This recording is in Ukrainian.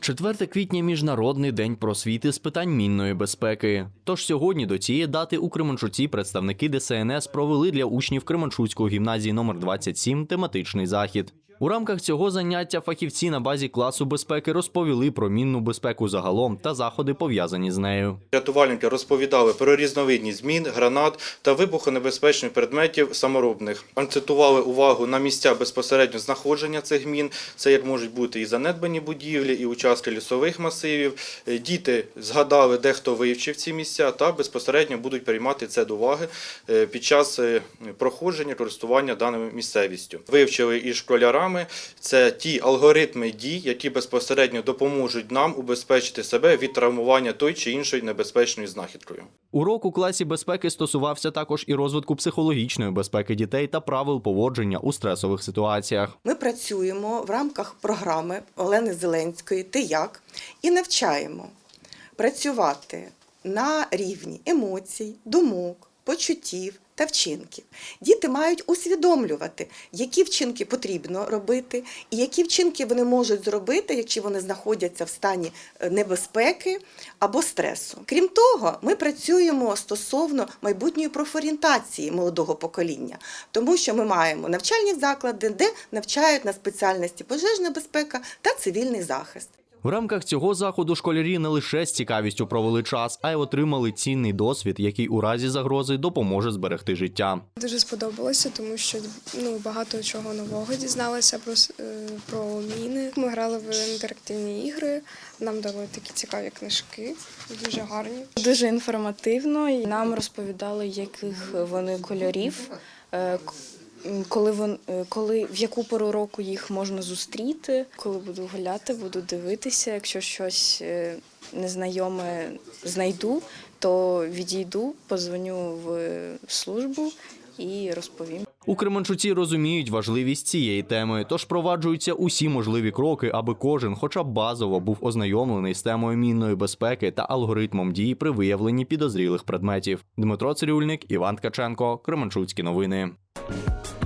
4 квітня міжнародний день просвіти з питань мінної безпеки. Тож сьогодні до цієї дати у Кременчуці представники ДСНС провели для учнів Кременчуцької гімназії номер 27 тематичний захід. У рамках цього заняття фахівці на базі класу безпеки розповіли про мінну безпеку загалом та заходи пов'язані з нею. Рятувальники розповідали про різновидність змін, гранат та вибухонебезпечних предметів саморобних. Акцентували увагу на місця безпосередньо знаходження цих мін. Це як можуть бути і занедбані будівлі, і участки лісових масивів. Е, Діти згадали, де хто вивчив ці місця, та безпосередньо будуть приймати це до уваги е, під час е, проходження користування даною місцевістю. Вивчили і школярами. Це ті алгоритми дій, які безпосередньо допоможуть нам убезпечити себе від травмування той чи іншою небезпечною знахідкою. Урок у класі безпеки стосувався також і розвитку психологічної безпеки дітей та правил поводження у стресових ситуаціях. Ми працюємо в рамках програми Олени Зеленської Ти як і навчаємо працювати на рівні емоцій, думок, почуттів та вчинків. Діти мають усвідомлювати, які вчинки потрібно робити, і які вчинки вони можуть зробити, якщо вони знаходяться в стані е, небезпеки або стресу. Крім того, ми працюємо стосовно майбутньої профорієнтації молодого покоління, тому що ми маємо навчальні заклади, де навчають на спеціальності пожежна безпека та цивільний захист. В рамках цього заходу школярі не лише з цікавістю провели час, а й отримали цінний досвід, який у разі загрози допоможе зберегти життя. Дуже сподобалося, тому що ну багато чого нового дізналася про е, про міни. Ми грали в інтерактивні ігри. Нам дали такі цікаві книжки, дуже гарні. Дуже інформативно. і Нам розповідали, яких вони кольорів, е, коли вон, е, коли в яку пору року їх можна зустріти. Коли буду гуляти, буду дивитися. Якщо щось е, незнайоме знайду, то відійду, позвоню в службу і розповім. У Кременчуці розуміють важливість цієї теми, тож проваджуються усі можливі кроки, аби кожен, хоча б базово, був ознайомлений з темою мінної безпеки та алгоритмом дій при виявленні підозрілих предметів. Дмитро Цирюльник, Іван Ткаченко, Кременчуцькі новини. Thank you.